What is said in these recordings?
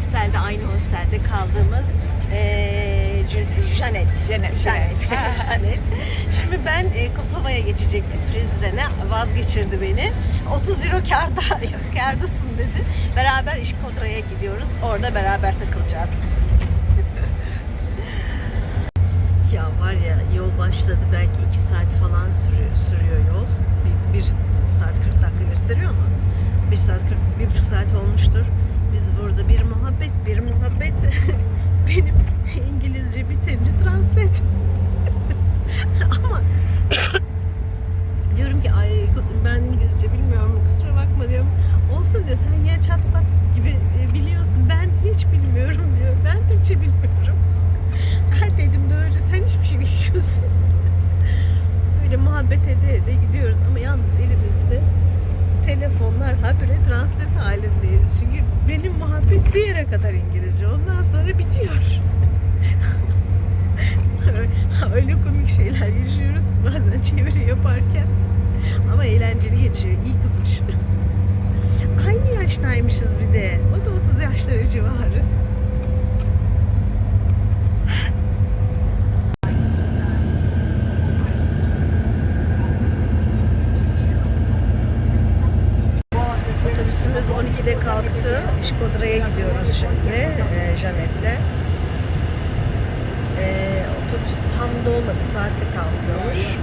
hostelde, aynı hostelde kaldığımız Janet. Janet, Janet. Şimdi ben e, Kosova'ya geçecektim Prizren'e. Vazgeçirdi beni. 30 euro karda, kardasın dedi. Beraber İşkodra'ya gidiyoruz. Orada beraber takılacağız. ya var ya yol başladı. Belki 2 saat falan sürüyor, sürüyor yol. 1 saat 40 dakika gösteriyor ama 1 saat 40, bir buçuk saat olmuştur. Biz burada bir muhabbet, bir muhabbet. Benim İngilizce bitince translate. ama diyorum ki ay ben İngilizce bilmiyorum kusura bakma diyorum. Olsun diyor sen yine çatpat gibi e, biliyorsun. Ben hiç bilmiyorum diyor. Ben Türkçe bilmiyorum. Ha dedim doğru sen hiçbir şey bilmiyorsun. Böyle muhabbet ede ede gidiyoruz ama yalnız translate halindeyiz. Çünkü benim muhabbet bir yere kadar İngilizce. Ondan sonra bitiyor. Öyle komik şeyler yaşıyoruz bazen çeviri yaparken. Ama eğlenceli geçiyor. İyi kızmış. Aynı yaştaymışız bir de. O da 30 yaşları civarı. Kalktı. İşkodra'ya gidiyoruz şimdi e, Janet'le. E, otobüs tam dolmadı. Saatte kalkıyormuş.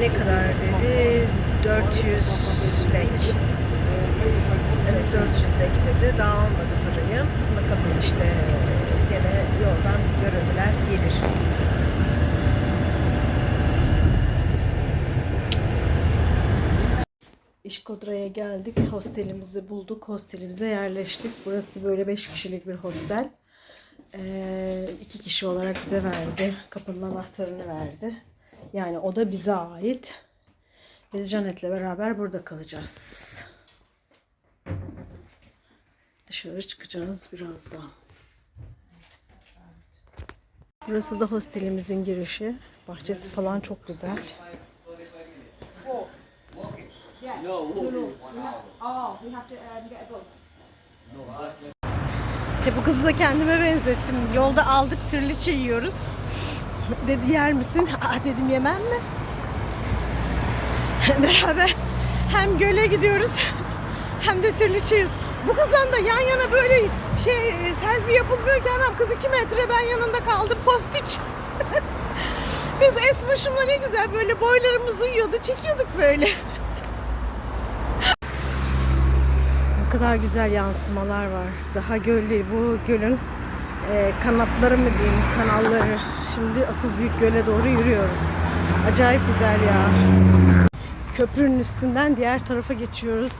Ne kadar dedi? 400 lek. Evet 400 lek dedi. Daha almadı parayı. Bakalım işte gene yoldan görüntüler gelir. İşkodra'ya geldik. Hostelimizi bulduk. Hostelimize yerleştik. Burası böyle 5 kişilik bir hostel. Ee, iki kişi olarak bize verdi. Kapının anahtarını verdi. Yani o da bize ait. Biz Janet'le beraber burada kalacağız. Dışarı çıkacağız birazdan. Burası da hostelimizin girişi. Bahçesi falan çok güzel. İşte bu kızı da kendime benzettim. Yolda aldık tırliçe yiyoruz. Dedi yer misin? Aa dedim yemem mi? Beraber hem göle gidiyoruz hem de yiyoruz. Bu kızla da yan yana böyle şey e, selfie yapılmıyor ki anam kız 2 metre ben yanında kaldım postik. Biz Esmaşım'la ne güzel böyle boylarımız uyuyordu çekiyorduk böyle. Ne kadar güzel yansımalar var. Daha göl değil. Bu gölün e, kanatları mı diyeyim, kanalları. Şimdi asıl büyük göle doğru yürüyoruz. Acayip güzel ya. Köprünün üstünden diğer tarafa geçiyoruz.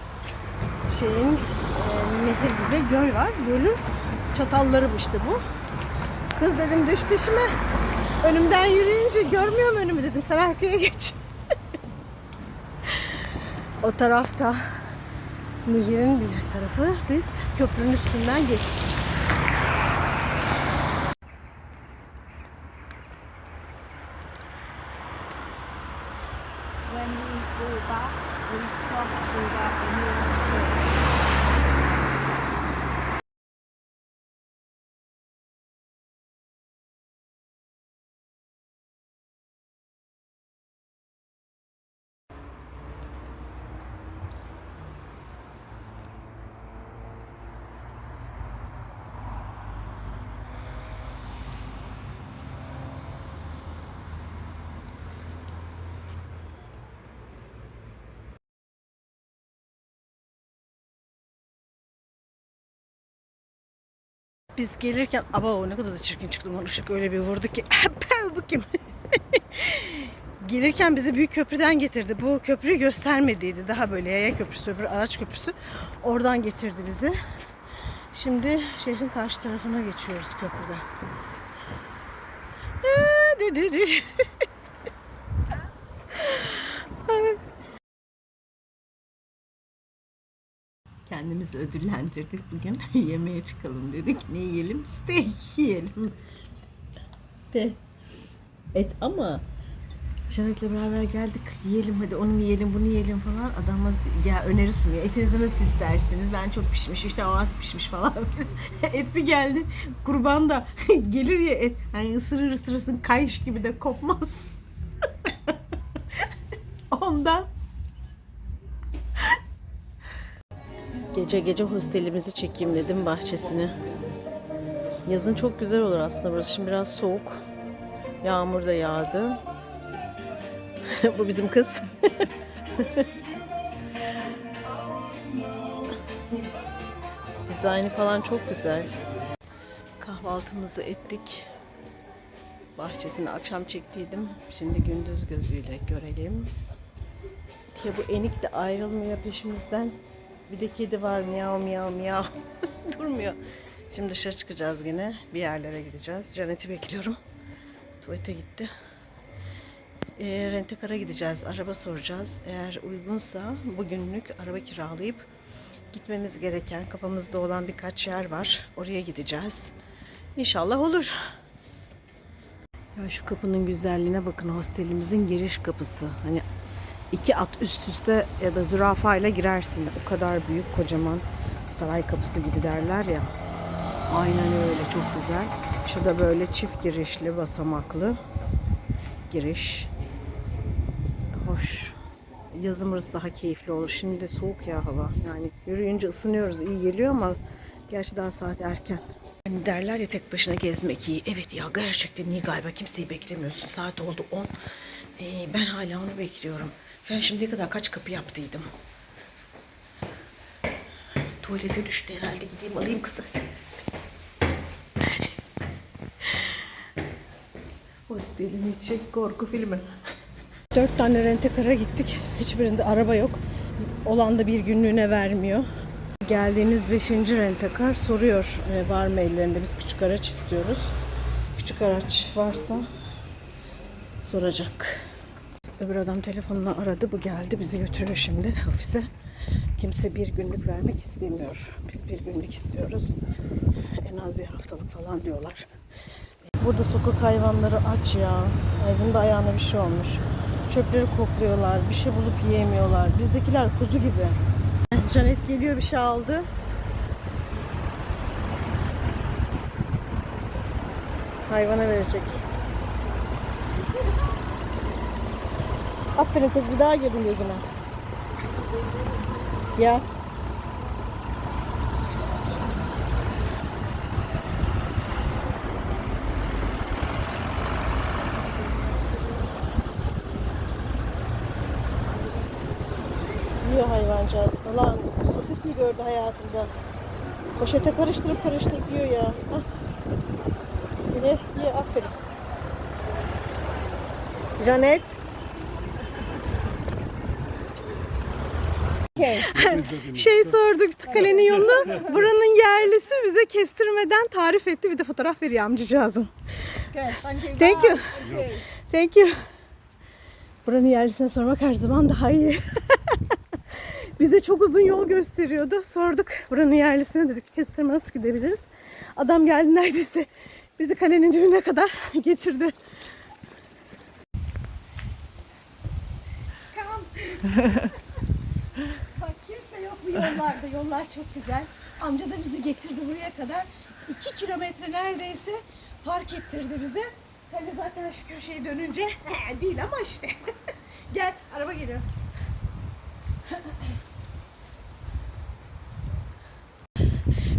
Şeyin e, nehir gibi göl var. Gölün çatalları bu işte bu. Kız dedim düş peşime. Önümden yürüyünce görmüyorum önümü dedim. Sen arkaya geç. o tarafta Nehir'in bir tarafı. Biz köprünün üstünden geçtik. When we go back, we cross over the new Biz gelirken aba ne kadar da çirkin çıktım o ışık öyle bir vurdu ki bu kim? gelirken bizi büyük köprüden getirdi. Bu köprüyü göstermediydi. Daha böyle yaya köprüsü, öbür araç köprüsü. Oradan getirdi bizi. Şimdi şehrin karşı tarafına geçiyoruz köprüden. Kendimizi ödüllendirdik bugün. Yemeğe çıkalım dedik. Ne yiyelim? Steak yiyelim. De. Et ama Janet'le beraber geldik. Yiyelim hadi onu yiyelim bunu yiyelim falan. Adama ya öneri sunuyor. Etinizi nasıl istersiniz? Ben çok pişmiş işte o az pişmiş falan. et bir geldi. Kurban da gelir ya et. Hani ısırır ısırırsın kayış gibi de kopmaz. Ondan. Gece gece hostelimizi çekeyim dedim bahçesini. Yazın çok güzel olur aslında burası. Şimdi biraz soğuk. Yağmur da yağdı. Bu bizim kız. Dizaynı falan çok güzel. Kahvaltımızı ettik. Bahçesini akşam çektiydim. Şimdi gündüz gözüyle görelim. Ya bu enik de ayrılmıyor peşimizden. Bir de kedi var miyav miyav miyav. Durmuyor. Şimdi dışarı çıkacağız yine. Bir yerlere gideceğiz. Janet'i bekliyorum. Tuvalete gitti. E, rentekara gideceğiz. Araba soracağız. Eğer uygunsa bugünlük araba kiralayıp gitmemiz gereken kafamızda olan birkaç yer var. Oraya gideceğiz. İnşallah olur. Ya şu kapının güzelliğine bakın hostelimizin giriş kapısı. Hani iki at üst üste ya da zürafayla girersin. O kadar büyük kocaman saray kapısı gibi derler ya. Aynen öyle çok güzel. Şurada böyle çift girişli basamaklı giriş. Hoş. Yazın burası daha keyifli olur. Şimdi de soğuk ya hava. Yani yürüyünce ısınıyoruz. iyi geliyor ama gerçi daha saat erken. Hani derler ya tek başına gezmek iyi. Evet ya gerçekten iyi galiba. Kimseyi beklemiyorsun. Saat oldu 10. Ee, ben hala onu bekliyorum. Ben şimdiye kadar kaç kapı yaptıydım. Tuvalete düştü herhalde. Gideyim alayım kızı. Hostelin içi korku filmi. Dört tane rentekara gittik. Hiçbirinde araba yok. Olan da bir günlüğüne vermiyor. Geldiğiniz beşinci rentekar soruyor e, var mı ellerinde biz küçük araç istiyoruz. Küçük araç varsa soracak. Öbür adam telefonla aradı. Bu geldi. Bizi götürüyor şimdi ofise. Kimse bir günlük vermek istemiyor. Biz bir günlük istiyoruz. En az bir haftalık falan diyorlar. Burada sokak hayvanları aç ya. Ay bunda ayağına bir şey olmuş. Çöpleri kokluyorlar. Bir şey bulup yiyemiyorlar. Bizdekiler kuzu gibi. Janet geliyor bir şey aldı. Hayvana verecek. Aferin kız bir daha girdin gözüme. Ya. Yiyor hayvancağız. Lan sosis mi gördü hayatında? Poşete karıştırıp karıştırıp yiyor ya. Hah. Ye, ye aferin. Janet. şey sorduk kalenin yolunu. Buranın yerlisi bize kestirmeden tarif etti. Bir de fotoğraf veriyor amcacığızım. Thank you. Thank you. Buranın yerlisine sormak her zaman daha iyi. Bize çok uzun yol gösteriyordu. Sorduk buranın yerlisine dedik kestirme nasıl gidebiliriz. Adam geldi neredeyse bizi kalenin dibine kadar getirdi. Bu yollarda. Yollar çok güzel. Amca da bizi getirdi buraya kadar. 2 kilometre neredeyse fark ettirdi bize. Kale zaten şu köşeye dönünce değil ama işte. Gel araba geliyor.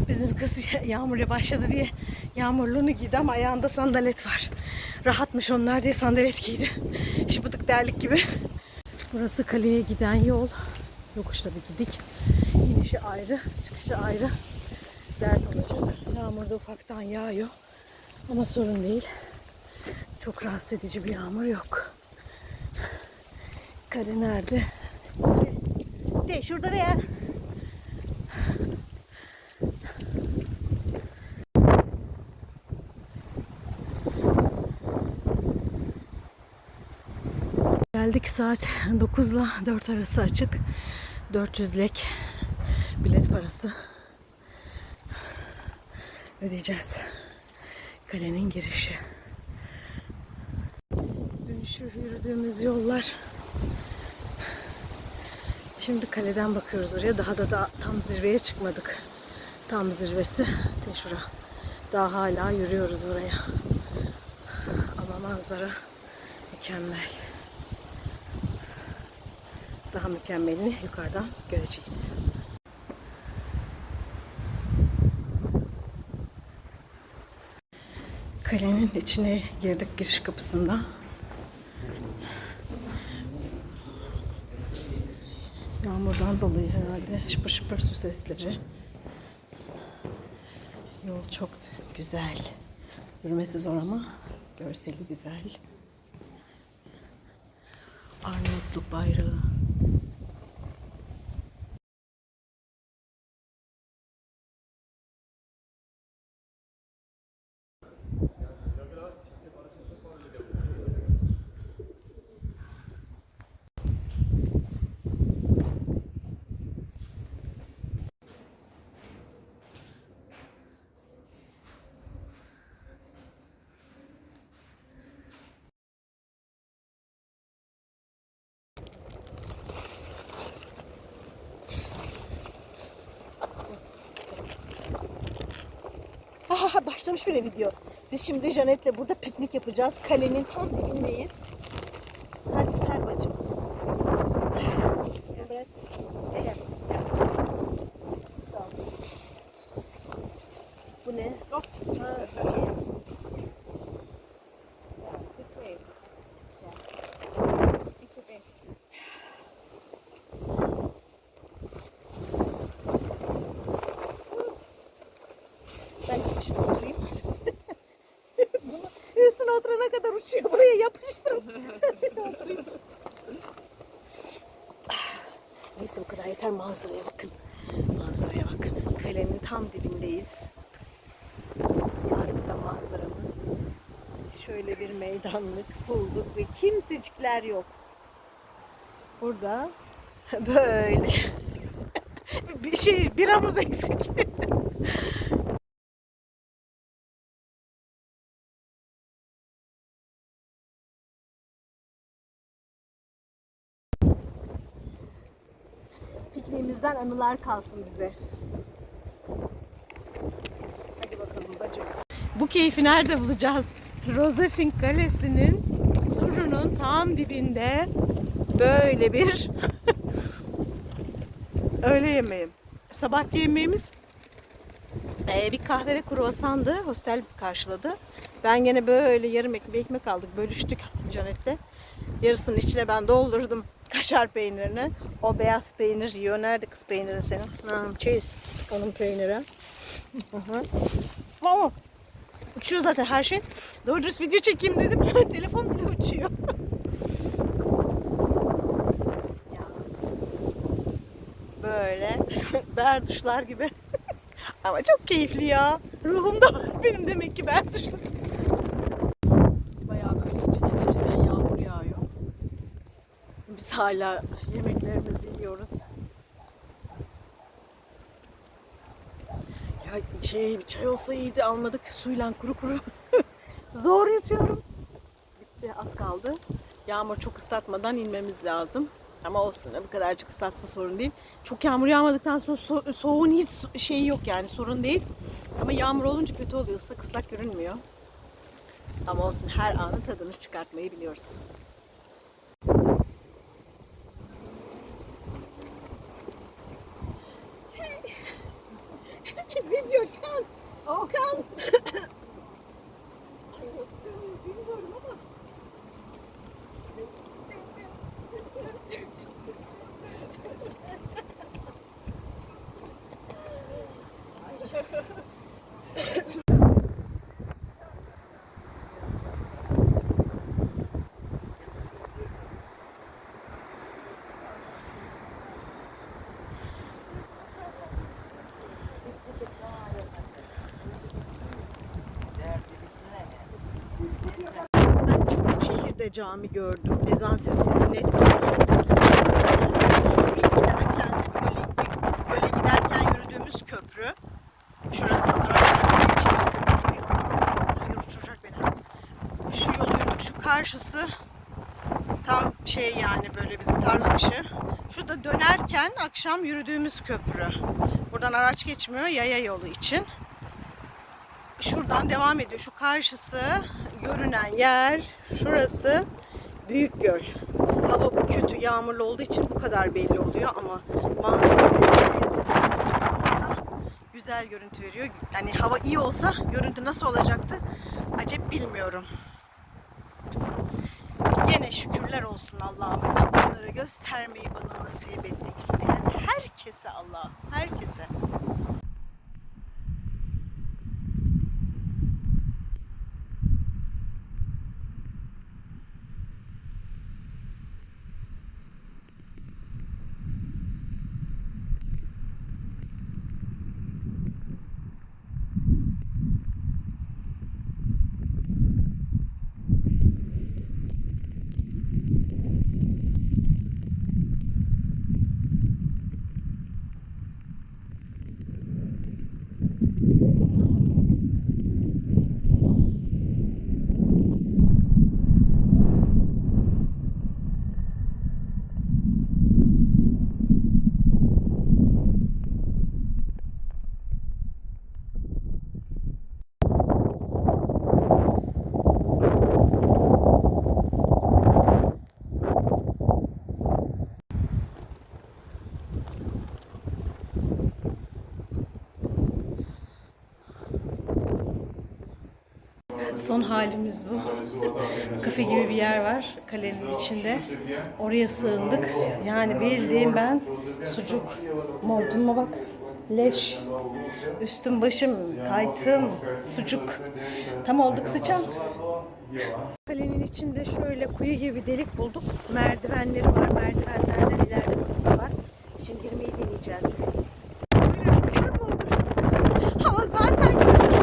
Bizim kız yağmurla başladı diye yağmurluğunu giydi ama ayağında sandalet var. Rahatmış onlar diye sandalet giydi. Şıpıdık derlik gibi. Burası kaleye giden yol. Yokuş tabii gidik. İnişi ayrı, çıkışı ayrı. Dert olacak. Yağmur da ufaktan yağıyor. Ama sorun değil. Çok rahatsız edici bir yağmur yok. Kale nerede? De şurada ne ya? Geldik saat 9 ile 4 arası açık. 400 lek bilet parası ödeyeceğiz. Kalenin girişi. Dönüşü yürüdüğümüz yollar. Şimdi kaleden bakıyoruz oraya. Daha da, da tam zirveye çıkmadık. Tam zirvesi Teşura. Daha hala yürüyoruz oraya. Ama manzara mükemmel. Daha mükemmelini yukarıdan göreceğiz. Kalenin içine girdik giriş kapısında. Yağmurdan dolayı herhalde şıpır şıpır su sesleri. Yol çok güzel. Yürümesi zor ama görseli güzel. Arnavutluk bayrağı. Ha, başlamış bile video. Biz şimdi Janet'le burada piknik yapacağız. Kalenin tam dibindeyiz. Hadi ser bacım. Evet. Gel. Stop. Bu ne? Hop. Ha, cheese. Yeah, good place. Yeah. Stick with it. Ben yapıştır oturayım. Bunu üstüne oturana kadar uçuyor. Buraya yapıştır. Neyse bu kadar yeter manzaraya bakın. Manzaraya bakın. Kalenin tam dibindeyiz. Arkada manzaramız. Şöyle bir meydanlık bulduk ve kimsecikler yok. Burada böyle bir şey biramız eksik. Anılar kalsın bize. Hadi bakalım bacım. Bu keyfi nerede bulacağız? Rosefink Kalesi'nin surunun tam dibinde böyle bir öğle yemeği. Sabah yemeğimiz eee, bir kahve ve kruvasandı. Hostel karşıladı. Ben gene böyle yarım ekmek ekmek aldık. Bölüştük Canet'le. Yarısının içine ben doldurdum kaşar peynirini. O beyaz peynir yiyor. Nerede kız peynirin senin? Ha, cheese. Onun peyniri. Ama uçuyor zaten her şey. Doğru dürüst video çekeyim dedim. Telefon bile uçuyor. Böyle berduşlar gibi. Ama çok keyifli ya. Ruhumda var benim demek ki berduşlar. Bayağı böyle inceden inceden yağmur yağıyor. Biz hala yemeklerimizi yiyoruz. Ya şey bir çay olsa iyiydi almadık suyla kuru kuru. Zor yatıyorum. Bitti az kaldı. Yağmur çok ıslatmadan inmemiz lazım. Ama olsun bu kadarcık ıslatsa sorun değil. Çok yağmur yağmadıktan sonra so- soğuğun hiç şeyi yok yani sorun değil. Ama yağmur olunca kötü oluyor ıslak ıslak görünmüyor. Ama olsun her anın tadını çıkartmayı biliyoruz. Video kan. O kan. Bilmiyorum ama. Ben çok şehirde cami gördüm. Ezan sesini net duydum. İlk giderken, göle, göle giderken yürüdüğümüz köprü. Şurası araçların geçtiği köprü. Şu yolu yürüdük. Şu karşısı Tam şey yani böyle bizim tarla dışı. Şu da dönerken akşam yürüdüğümüz köprü. Buradan araç geçmiyor yaya yolu için. Şuradan devam ediyor. Şu karşısı görünen yer. Şurası Büyük Göl. Hava kötü, yağmurlu olduğu için bu kadar belli oluyor ama manzara güzel görüntü veriyor. Yani hava iyi olsa görüntü nasıl olacaktı acep bilmiyorum. Yine şükürler olsun Allah'ıma ki bunları göstermeyi bana nasip etmek isteyen herkese Allah, herkese. Son halimiz bu. Kafe gibi bir yer var kalenin içinde. Oraya sığındık. Yani bildiğim ben sucuk montuma bak. Leş. Üstüm başım, taytım, sucuk. Tam olduk sıçan. Kalenin içinde şöyle kuyu gibi delik bulduk. Merdivenleri var. Merdivenlerden ileride kapısı var. Şimdi girmeyi deneyeceğiz. Böyle rüzgar mı olur? Hava zaten kötü.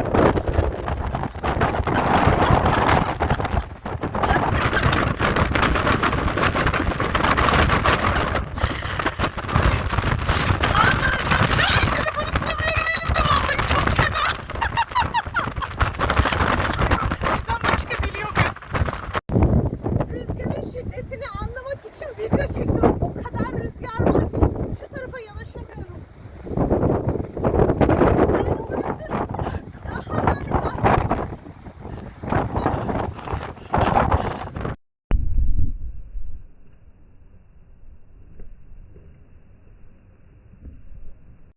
Sen başka dili yok ya. Rüzgarın şiddetini anlamak için video çekiyorum. O kadar rüzgar var ki şu tarafa yanaşamıyorum. Yani burası daha berbat.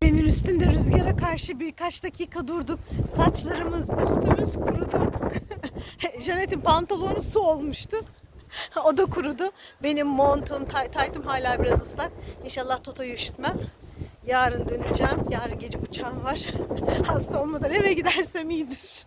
Benim üstünde rüzgara karşı birkaç dakika durduk. Saçlarımız, üstümüz kurudu. Janet'in pantolonu su olmuştu. o da kurudu. Benim montum, tay- taytım hala biraz ıslak. İnşallah Toto'yu üşütmem. Yarın döneceğim. Yarın gece uçağım var. Hasta olmadan eve gidersem iyidir.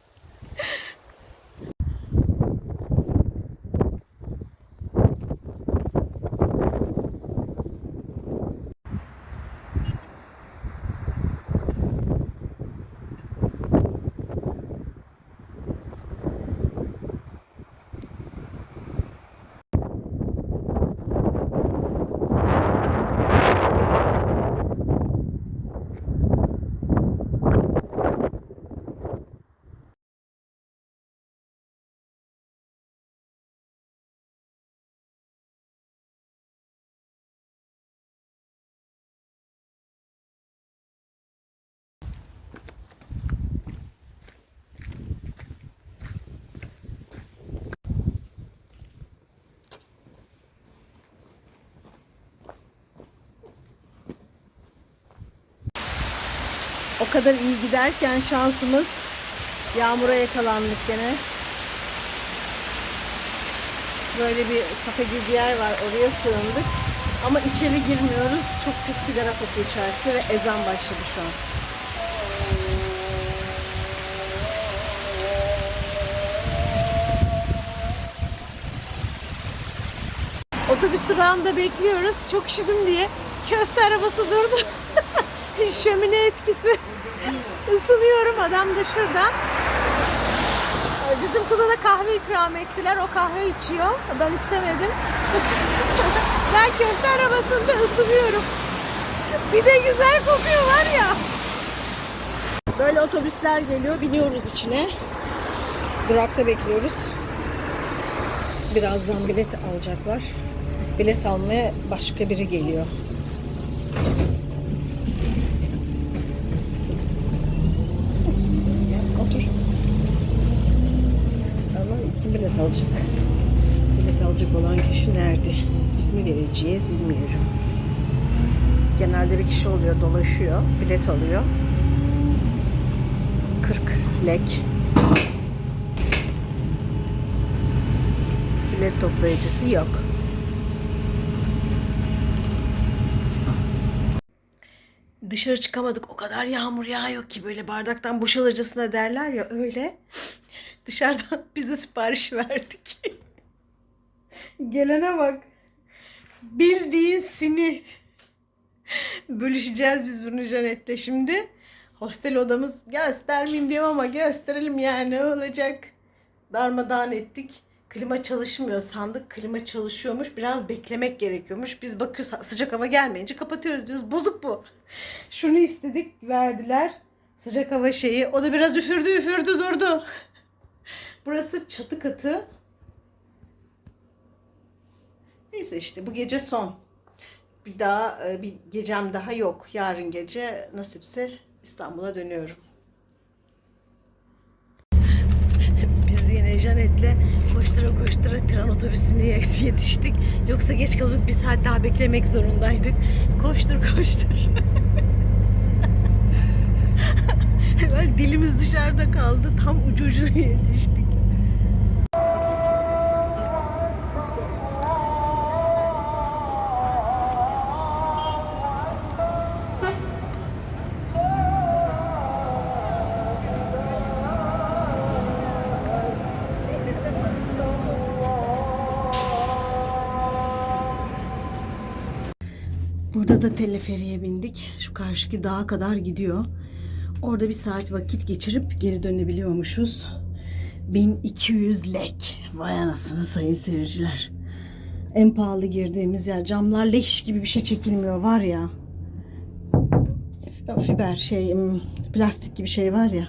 O kadar iyi giderken şansımız yağmura yakalandık gene. Böyle bir kafe gibi bir yer var. Oraya sığındık. Ama içeri girmiyoruz. Çok pis sigara kokuyor içerisi ve ezan başladı şu an. Otobüs durağında bekliyoruz. Çok üşüdüm diye. Köfte arabası durdu. Şömine etkisi. Isınıyorum. Adam da şurada. Bizim kıza da kahve ikram ettiler. O kahve içiyor. Ben istemedim. ben köfte arabasında ısınıyorum. Bir de güzel kokuyor var ya. Böyle otobüsler geliyor. Biniyoruz içine. Durakta bekliyoruz. Birazdan bilet alacaklar. bilet almaya başka biri geliyor. Otur. Ama kim bilet alacak? Bilet alacak olan kişi nerede? Biz mi vereceğiz bilmiyorum. Genelde bir kişi oluyor, dolaşıyor, bilet alıyor. 40 lek. Bilet toplayıcısı yok. Dışarı çıkamadık. O kadar yağmur yağıyor ki böyle bardaktan boşalırcasına derler ya öyle. Dışarıdan bize sipariş verdik. Gelene bak. Bildiğin sini. Bölüşeceğiz biz bunu Janet'le şimdi. Hostel odamız göstermeyeyim diyorum ama gösterelim yani ne olacak. Darmadağın ettik. Klima çalışmıyor sandık. Klima çalışıyormuş. Biraz beklemek gerekiyormuş. Biz bakıyoruz sıcak hava gelmeyince kapatıyoruz diyoruz. Bozuk bu. Şunu istedik verdiler. Sıcak hava şeyi. O da biraz üfürdü üfürdü durdu. Burası çatı katı. Neyse işte bu gece son. Bir daha e, bir gecem daha yok. Yarın gece nasipse İstanbul'a dönüyorum. Biz yine Janet'le koştura koştura tren otobüsüne yetiştik. Yoksa geç kalıyorduk bir saat daha beklemek zorundaydık. Koştur koştur. Dilimiz dışarıda kaldı. Tam ucu ucuna yetiştik. Da teleferiye bindik. Şu karşıki dağa kadar gidiyor. Orada bir saat vakit geçirip geri dönebiliyormuşuz. 1200 lek. Vay anasını sayın seyirciler. En pahalı girdiğimiz yer. Camlar leş gibi bir şey çekilmiyor var ya. Fiber şey plastik gibi şey var ya.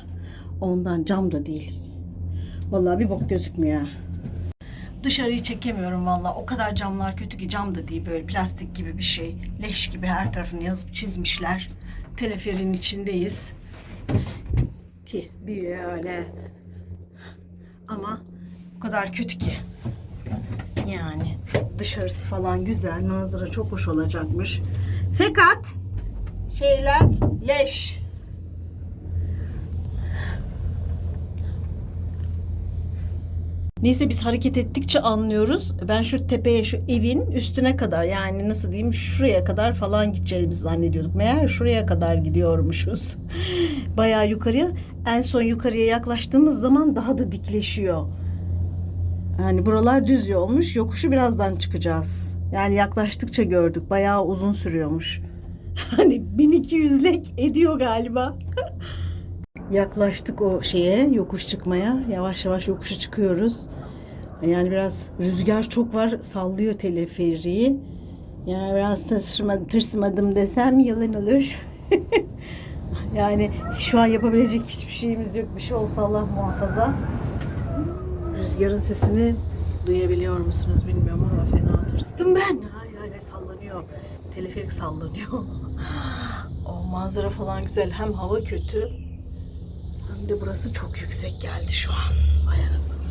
Ondan cam da değil. Vallahi bir bok gözükmüyor. Dışarıyı çekemiyorum valla. O kadar camlar kötü ki cam da değil böyle plastik gibi bir şey. Leş gibi her tarafını yazıp çizmişler. Teleferin içindeyiz. Ki bir öyle. Ama o kadar kötü ki. Yani dışarısı falan güzel. Manzara çok hoş olacakmış. Fakat şeyler leş. Neyse biz hareket ettikçe anlıyoruz. Ben şu tepeye, şu evin üstüne kadar yani nasıl diyeyim şuraya kadar falan gideceğimizi zannediyorduk. Meğer şuraya kadar gidiyormuşuz. Bayağı yukarıya. En son yukarıya yaklaştığımız zaman daha da dikleşiyor. Yani buralar düz yolmuş. Yokuşu birazdan çıkacağız. Yani yaklaştıkça gördük. Bayağı uzun sürüyormuş. Hani 1200 lek ediyor galiba. Yaklaştık o şeye, yokuş çıkmaya. Yavaş yavaş yokuşu çıkıyoruz. Yani biraz rüzgar çok var, sallıyor teleferiği. Yani biraz tırsma, tırsmadım desem yalan olur. yani şu an yapabilecek hiçbir şeyimiz yok. Bir şey olsa Allah muhafaza. Rüzgarın sesini duyabiliyor musunuz bilmiyorum ama fena tırstım ben. Ay ay sallanıyor. Teleferik sallanıyor. o manzara falan güzel. Hem hava kötü hem de burası çok yüksek geldi şu an. Anasını.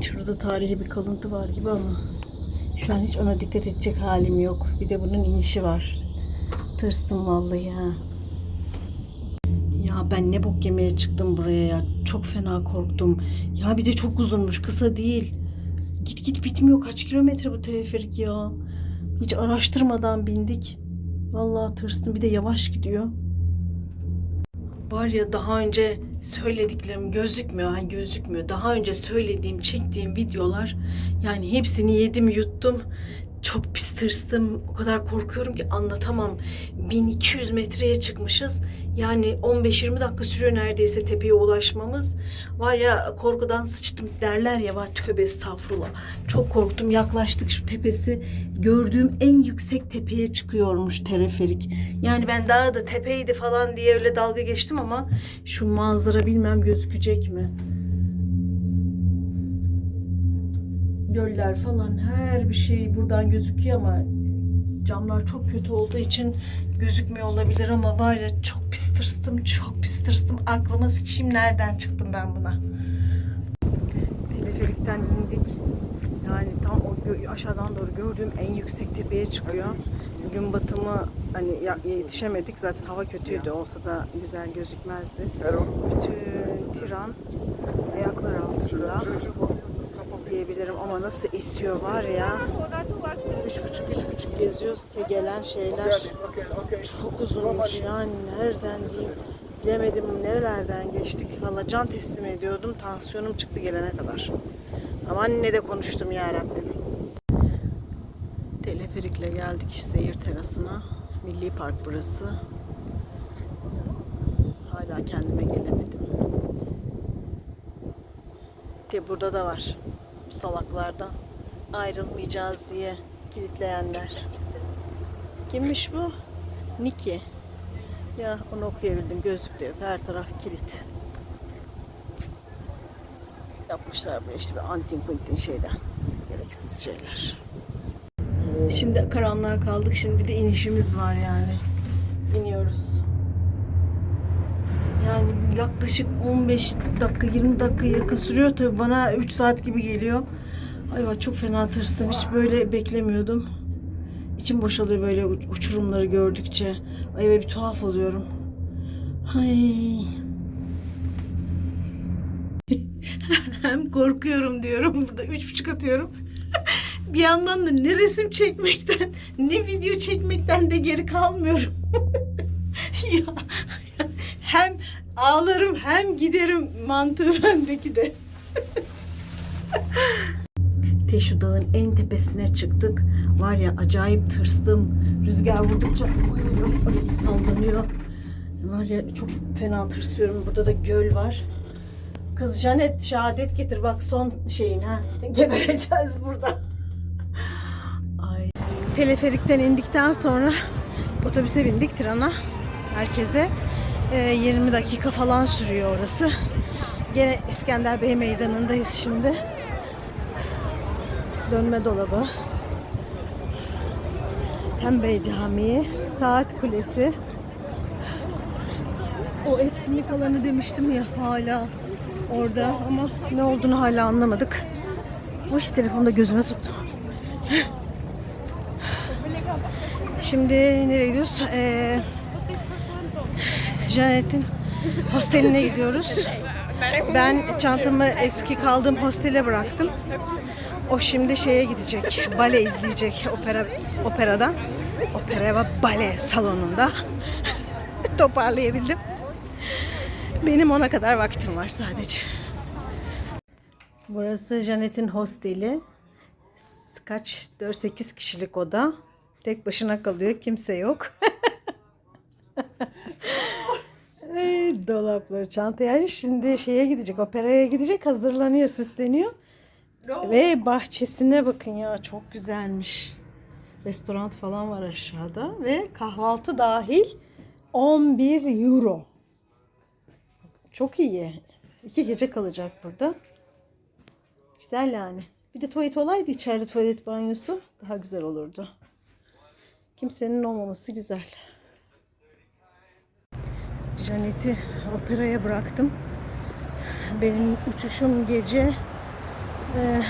Şurada tarihi bir kalıntı var gibi ama şu an hiç ona dikkat edecek halim yok. Bir de bunun inişi var. Tırstım vallahi ha. Ya ben ne bok yemeye çıktım buraya ya. Çok fena korktum. Ya bir de çok uzunmuş, kısa değil. Git git bitmiyor. Kaç kilometre bu teleferik ya. Hiç araştırmadan bindik. Vallahi tırstım. Bir de yavaş gidiyor. Var ya daha önce söylediklerim gözükmüyor. Ha, gözükmüyor. Daha önce söylediğim, çektiğim videolar yani hepsini yedim yuttum. Çok pis tırstım. O kadar korkuyorum ki anlatamam. 1200 metreye çıkmışız. Yani 15-20 dakika sürüyor neredeyse tepeye ulaşmamız. Var ya korkudan sıçtım derler ya var tövbe estağfurullah. Çok korktum yaklaştık şu tepesi. Gördüğüm en yüksek tepeye çıkıyormuş teleferik. Yani ben daha da tepeydi falan diye öyle dalga geçtim ama şu manzara bilmem gözükecek mi? Göller falan her bir şey buradan gözüküyor ama camlar çok kötü olduğu için gözükmüyor olabilir ama var ya çok pis tırstım, çok pis tırstım. Aklıma sıçayım nereden çıktım ben buna. Teleferikten indik. Yani tam o gö- aşağıdan doğru gördüğüm en yüksek tepeye çıkıyor. Gün batımı hani yetişemedik. Zaten hava kötüydü. Olsa da güzel gözükmezdi. Bütün Tiran ayaklar altında diyebilirim ama nasıl esiyor var ya. Üç buçuk üç buçuk geziyoruz. Te gelen şeyler çok uzunmuş yani nereden diyeyim bilemedim nerelerden geçtik. Valla can teslim ediyordum. Tansiyonum çıktı gelene kadar. Ama anne de konuştum ya Rabbim. Teleferikle geldik seyir terasına. Milli Park burası. Hala kendime gelemedim. De burada da var. Salaklardan ayrılmayacağız diye kilitleyenler. Kimmiş bu? Niki. Ya onu okuyabildim. Gözlük yok. Her taraf kilit. Yapmışlar böyle işte bir antin kuntin şeyden. Gereksiz şeyler. Şimdi karanlığa kaldık. Şimdi bir de inişimiz var yani. İniyoruz. Yaklaşık 15 dakika 20 dakika yakın sürüyor. Tabii bana 3 saat gibi geliyor. Ay vay, çok fena tırstım. Hiç böyle beklemiyordum. İçim boşalıyor böyle uç- uçurumları gördükçe. Ay böyle bir tuhaf oluyorum. Ay. Hem korkuyorum diyorum. Burada üç buçuk atıyorum. bir yandan da ne resim çekmekten ne video çekmekten de geri kalmıyorum. ya, ağlarım hem giderim mantığı bendeki de. Te şu dağın en tepesine çıktık. Var ya acayip tırstım. Rüzgar vurdukça ay, ay, sallanıyor. Var ya çok fena tırsıyorum. Burada da göl var. Kız Janet şehadet getir bak son şeyin ha. Gebereceğiz burada. Ay. Teleferikten indikten sonra otobüse bindik trana. Herkese. Ee, 20 dakika falan sürüyor orası. Gene İskender Bey meydanındayız şimdi. Dönme dolabı. Tembey Camii, Saat Kulesi. O etkinlik alanı demiştim ya hala orada ama ne olduğunu hala anlamadık. Uy telefonu da gözüme soktum. Şimdi nereye gidiyoruz? Ee, Janet'in hosteline gidiyoruz. Ben çantamı eski kaldığım hostele bıraktım. O şimdi şeye gidecek. Bale izleyecek opera operadan. Opera ve bale salonunda. Toparlayabildim. Benim ona kadar vaktim var sadece. Burası Janet'in hosteli. Kaç? 4-8 kişilik oda. Tek başına kalıyor. Kimse yok. Ay, dolapları, çanta. Yani şimdi şeye gidecek, operaya gidecek, hazırlanıyor, süsleniyor. Ve bahçesine bakın ya, çok güzelmiş. Restoran falan var aşağıda ve kahvaltı dahil 11 euro. Çok iyi. İki gece kalacak burada. Güzel yani. Bir de tuvalet olaydı içeride tuvalet banyosu daha güzel olurdu. Kimsenin olmaması güzel. Janet'i operaya bıraktım. Benim uçuşum gece e,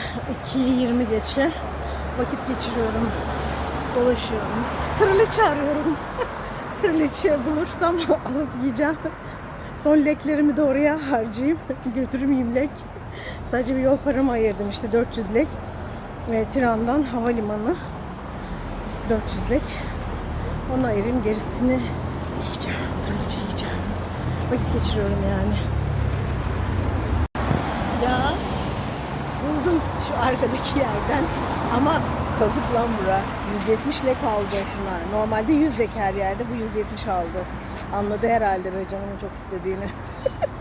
2.20 geçe. Vakit geçiriyorum. Dolaşıyorum. Tırlıçı arıyorum. Tırlıçı bulursam alıp yiyeceğim. Son leklerimi de oraya harcayayım. Götürmeyeyim lek. Sadece bir yol paramı ayırdım işte 400 lek. Ve Tiran'dan havalimanı 400 lek. Onu ayırayım gerisini yiyeceğim. Tırlıçı yiyeceğim. Vakit geçiriyorum yani. Ya buldum şu arkadaki yerden ama kazık lan bura. 170 lek aldı şuna. Normalde 100 lek her yerde bu 170 aldı. Anladı herhalde böyle canımın çok istediğini.